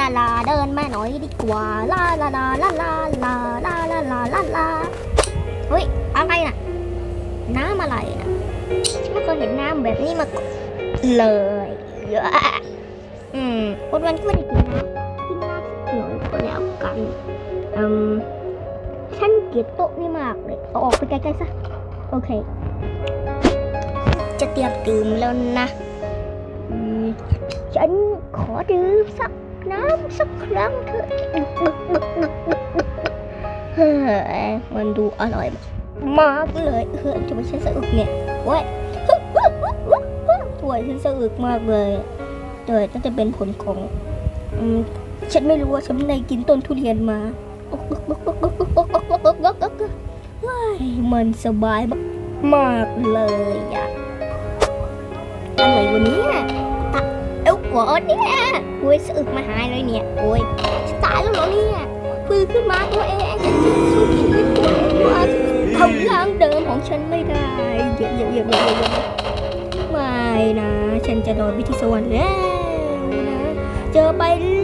ลาลาเดินมาหน่อยดีกว่าลาลาลาลาลาลาลาลาลาลาลาเฮ้ยอะไรน่ะ น้ำอะไรน่ะไม่เคยเห็นน้ำแบบนี้มาเลยเยอะอืมวันวันก็ไม่ได้กินน้ำกินน้ำสักหน่อยก็แล้วกันอืมฉันเกลียดโต๊ะนี่มากเลยเอาออกไปไกลๆซะโอเค จะเตรียมดื่มแล้วนะอืมฉันขอดื่มสัก น้ำสักครั้งเถอะเฮ้ยมันดูอร่อยมากเลยเฮ้ยทำไมฉันสะอึกเนี่ยว้ยป่วยฉันสะอึกมากเลยเดี๋ยวน่าจะเป็นผลของอฉันไม่รู้ว่าฉันได้กินต้นทุเรียนมาเฮ้ยมันสบายมากเลยอะอะไรวันนี้ ตะเอ้าหัวเนี่ยโอ้ยสะอึกมาหายเลยเนี่ยโอ้ยตายแล้วเหรอเนี่ยฟื้นขึ้นมาตัวเองจะสู้ชีวิตตัวเองว่าทำร่างเดิมของฉันไม่ได้เยอะเยอะเยอะเยอะเยอะไม่นะ ฉันจะโดนวิธีสวรรค์แล้วนะเจอไปแล้